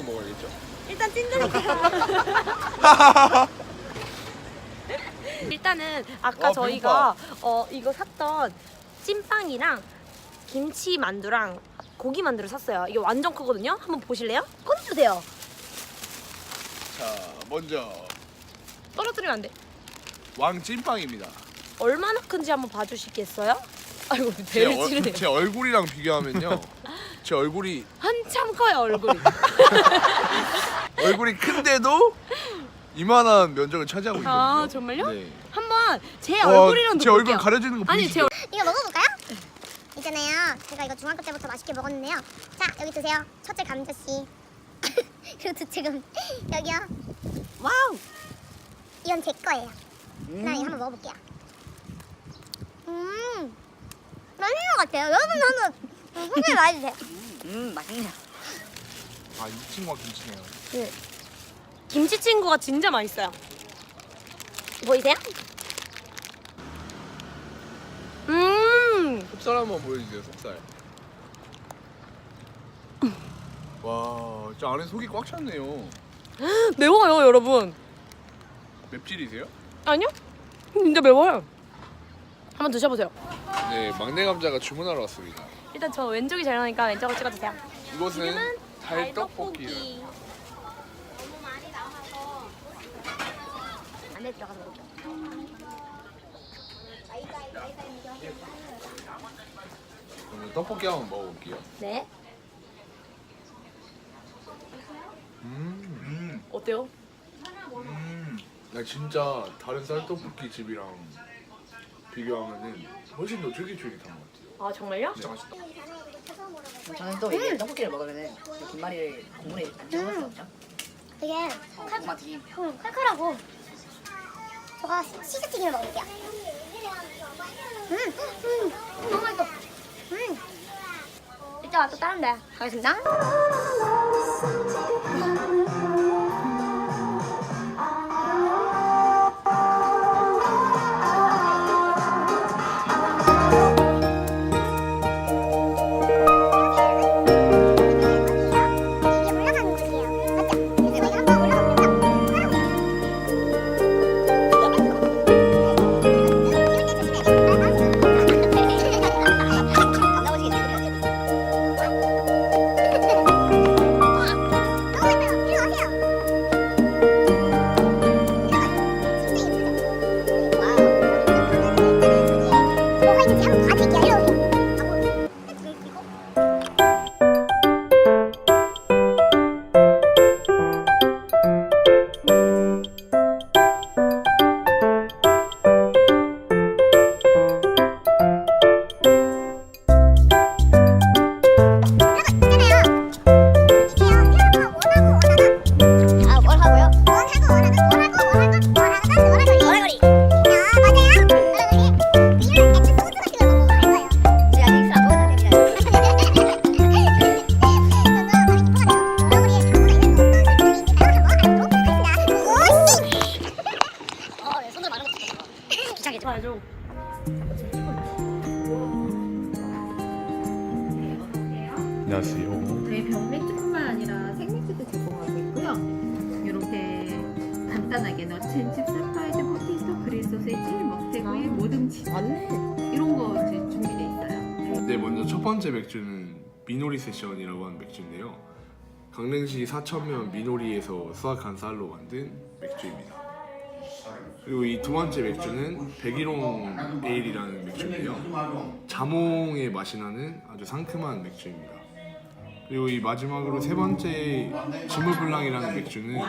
찐빵을 먹어야겠죠. 일단 찐드릴게요. 일단은 아까 어, 저희가 어 이거 샀던 찐빵이랑 김치 만두랑 고기 만두를 샀어요. 이게 완전 크거든요. 한번 보실래요? 꺼내주세요. 자, 먼저 떨어뜨리면 안 돼. 왕 찐빵입니다. 얼마나 큰지 한번 봐주시겠어요? 아이고 제, 배를 얼, 찌르네요. 제 얼굴이랑 비교하면요. 제 얼굴이 한참 커요 얼굴이. 얼굴이 큰데도 이만한 면적을 차지하고 있거든요. 아 정말요? 네. 한번 제 와, 얼굴이랑 제 얼굴 볼게요. 가려지는 거 아니 보이시죠? 제 이거 먹어볼까요? 있잖아요. 제가 이거 중학교 때부터 맛있게 먹었는데요. 자, 여기 드세요. 첫째 감자씨. 그리고 지금 여기요. 와우. 이건 제 거예요. 나 이거 한번 먹어볼게요. 음, 맛있는 것 같아요. 여러분 한번 후기 말해주세요. 음 맛있네. 아, 이 친구가 김치네요. 김치 친구가 진짜 맛있어요. 보이세요? 음 속살 한번 보여주세요, 속살. 와, 저 안에 속이 꽉 찼네요. 매워요 여러분. 맵찔이세요? 아니요? 진짜 매워요. 한번 드셔보세요. 네, 막내 감자가 주문하러 왔습니다. 일단 저 왼쪽이 잘 나니까 왼쪽을 찍어주세요. 이것은 달떡볶이요. 나와서 안에 들어가서 먹을게요. 그러면 떡볶이 한번 먹어볼게요. 네. 음, 어때요? 음. 나 진짜 다른 쌀떡볶이 집이랑 비교하면은 훨씬 더 쫄깃쫄깃한 것 같아요. 아 정말요? 진짜 맛있다. 저는 또 이게 떡볶이를 먹으면은 이 김말이를 국물에 얹어 먹거든요. 되게 고구마 튀김. 음, 칼칼하고 저가 시즈튀김을 먹을게요. 음, 음, 너무 맛있어. 음. 이따 또 다른 데 가겠습니다. 저희 병맥주뿐만 아니라 생맥주도 제공하고 있고요. 이렇게 간단하게 너첸칩, 사파이드, 포테이토, 그릴 소세지, 먹태구이, 모듬치 이런 거 이제 준비돼 있어요. 네, 먼저 첫 번째 맥주는 미노리 세션이라고 하는 맥주인데요. 강릉시 사천면 미노리에서 수확한 쌀로 만든 맥주입니다. 그리고 이 두 번째 맥주는 백일홍 에일이라는 맥주인데요. 자몽의 맛이 나는 아주 상큼한 맥주입니다. 그리고 이 마지막으로 세 번째 지물블랑이라는 맥주는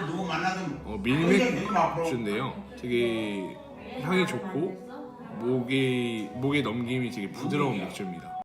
어, 밀맥주인데요. 되게 향이 좋고 목에 목에 넘김이 되게 부드러운 맥주입니다.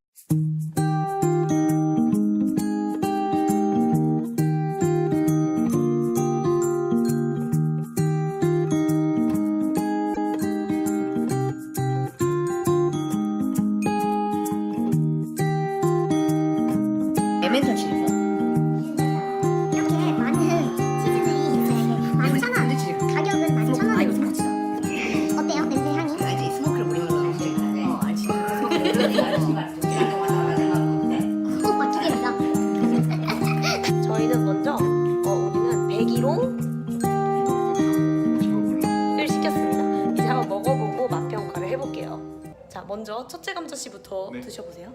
먼저 첫째 감자 씨부터 네. 드셔보세요.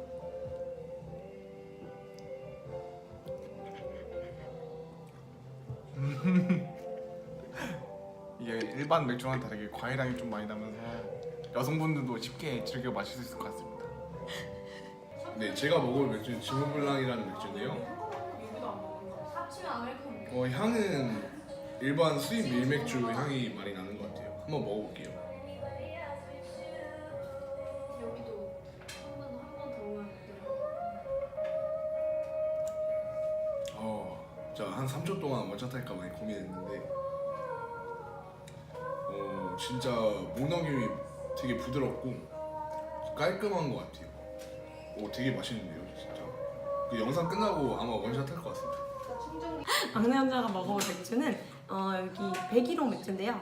이게 일반 맥주와는 다르게 과일향이 좀 많이 나면서 여성분들도 쉽게 즐겨 마실 수 있을 것 같습니다. 네, 제가 먹을 맥주는 지무블랑이라는 맥주인데요. 어, 향은 일반 수입 밀맥주 향이 많이 나는 것 같아요. 한번 먹어볼게요. 한 3초 동안 원샷 할까 많이 고민했는데, 어, 진짜 목넘김이 되게 부드럽고 깔끔한 것 같아요. 오, 되게 맛있는데요, 진짜. 그 영상 끝나고 아마 원샷 할 것 같습니다. 막내 남자가 먹어볼 맥주는 어, 여기 백일홍 맥주인데요.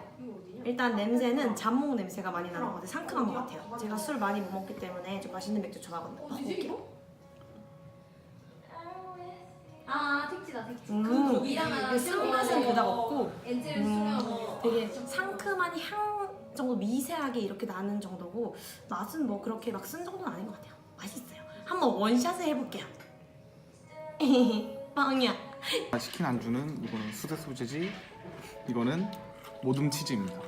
일단 냄새는 잠목 냄새가 많이 나는 것 같아요. 상큼한 것 같아요. 제가 술 많이 못 먹기 때문에 좀 맛있는 맥주 좋아하거든요. 어, 거기로? 이게 쓴맛은 그닥 없고 음, 되게 상큼한 향 정도 미세하게 이렇게 나는 정도고 맛은 뭐 그렇게 막 쓴 정도는 아닌 것 같아요. 맛있어요. 한번 원샷을 해볼게요. 빵이야. 시킨 안주는 이거는 수제 소세지, 이거는 모둠 치즈입니다.